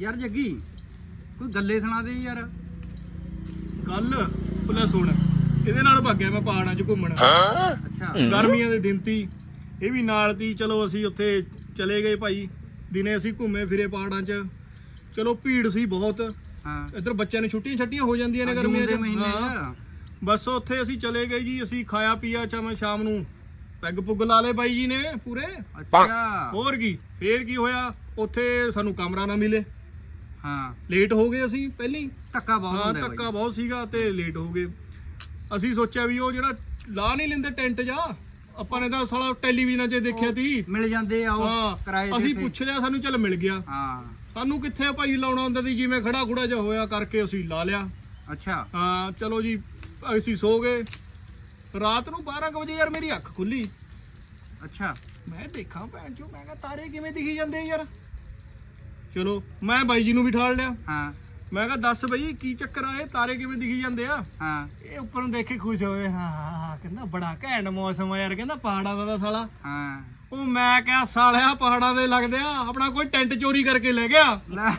ਯਾਰ ਜੱਗੀ ਕੋਈ ਗੱਲੇ ਸੁਣਾ ਦੇ ਯਾਰ। ਕੱਲ ਪਹਿਲਾਂ ਸੁਣ ਇਹਦੇ ਨਾਲ ਭੱਗਿਆ ਮੈਂ ਪਹਾੜਾਂ 'ਚ ਘੁੰਮਣ। ਅੱਛਾ। ਗਰਮੀਆਂ ਦੇ ਦਿਨ ਤੀ ਇਹ ਵੀ ਨਾਲ ਤੀ ਚਲੋ ਅਸੀਂ ਉੱਥੇ ਚਲੇ ਗਏ ਭਾਈ। ਦਿਨੇ ਅਸੀਂ ਘੁੰਮੇ ਫਿਰੇ ਪਹਾੜਾਂ 'ਚ। ਚਲੋ ਭੀੜ ਸੀ ਬਹੁਤ। ਹਾਂ। ਇੱਧਰ ਬੱਚਿਆਂ ਨੂੰ ਛੁੱਟੀਆਂ ਛੱਟੀਆਂ ਹੋ ਜਾਂਦੀਆਂ ਨੇ ਗਰਮੀਆਂ ਦੇ ਮਹੀਨੇ ਹਾਂ। 'ਚ ਬਸ ਉੱਥੇ ਅਸੀਂ ਚਲੇ ਗਏ ਜੀ ਅਸੀਂ ਖਾਇਆ ਪੀਆ ਚਾ ਮੈਂ ਸ਼ਾਮ ਨੂੰ। ਪੈਗ ਪੁੱਗ ਲਾ ਲਏ ਬਾਈ ਜੀ ਨੇ ਪੂਰੇ। ਅੱਛਾ। ਹੋਰ ਕੀ ਫੇਰ ਕੀ ਹੋਇਆ? ਉੱਥੇ ਸਾਨੂੰ ਕਮਰਾ ਨਾ ਮਿਲੇ। ਹਾਂ। ਲੇਟ ਹੋ ਗਏ ਅਸੀਂ ਪਹਿਲਾਂ? ਹੀ ਧੱਕਾ ਬਹੁਤ ਹਾਂ ਹੁੰਦਾ ਧੱਕਾ ਬਹੁਤ ਸੀਗਾ ਤੇ ਲੇਟ ਹੋ ਗਏ। ਅਸੀਂ ਸੋਚਿਆ ਵੀ ਉਹ ਜਿਹੜਾ ਲਾ ਨਹੀਂ ਲੈਂਦੇ ਟੈਂਟ ਜਾ ਆਪਾਂ ਨੇ ਤਾਂ ਸਾਲਾ ਟੈਲੀਵਿਜ਼ਨ 'ਚ ਦੇਖਿਆ ਤੀ। ਮਿਲ ਜਾਂਦੇ ਆ ਉਹ ਹਾਂ ਕਿਰਾਏ ਅਸੀਂ ਤੇ। ਪੁੱਛ ਲਿਆ ਸਾਨੂੰ ਚੱਲ ਮਿਲ ਗਿਆ। ਹਾਂ। ਸਾਨੂੰ ਕਿੱਥੇ ਭਾਈ ਲਾਉਣਾ ਹੁੰਦਾ ਸੀ ਜਿਵੇਂ ਖੜਾ ਖੁੜਾ ਜਿਹਾ ਹੋਇਆ ਕਰਕੇ ਅਸੀਂ ਲਾ ਲਿਆ। ਅੱਛਾ। ਹਾਂ ਚਲੋ ਜੀ ਅਸੀਂ ਸੋ ਗਏ। ਰਾਤ ਨੂੰ 12 ਕੁ ਵਜੇ ਯਾਰ ਮੇਰੀ ਅੱਖ ਖੁੱਲੀ। ਅੱਛਾ। ਮੈਂ ਦੇਖਾਂ ਭੈਣ ਚੋ ਮੈਂ ਕਿਹਾ ਤਾਰੇ ਕਿਵੇਂ ਦਿਖੀ ਜਾਂਦੇ ਯਾਰ? ਚਲੋ ਮੈਂ ਬਾਈ ਜੀ ਨੂੰ ਵੀ ਠਾਲ ਲਿਆ। ਹਾਂ। ਮੈਂ ਕਿਹਾ ਦੱਸ ਬਈ ਕੀ ਚੱਕਰ ਆ? ਇਹ ਤਾਰੇ ਕਿਵੇਂ ਦਿਖੀ ਜਾਂਦੇ ਆ? ਹਾਂ। ਇਹ ਉੱਪਰ ਨੂੰ ਦੇਖ ਕੇ ਖੁਸ਼ ਹੋਏ ਹਾਂ ਹਾਂ ਹਾਂ ਕਹਿੰਦਾ ਬੜਾ ਘੈਂਟ ਮੌਸਮ ਆ ਯਾਰ ਕਹਿੰਦਾ ਪਹਾੜਾਂ ਦਾ ਤਾਂ ਸਾਲਾ। ਹਾਂ। ਉਹ ਮੈਂ ਕਿਹਾ ਸਾਲਿਆ ਪਹਾੜਾਂ ਦੇ ਲੱਗਦੇ ਆ ਆਪਣਾ ਕੋਈ ਟੈਂਟ ਚੋਰੀ ਕਰਕੇ ਲੈ ਗਿਆ? ਲੈ।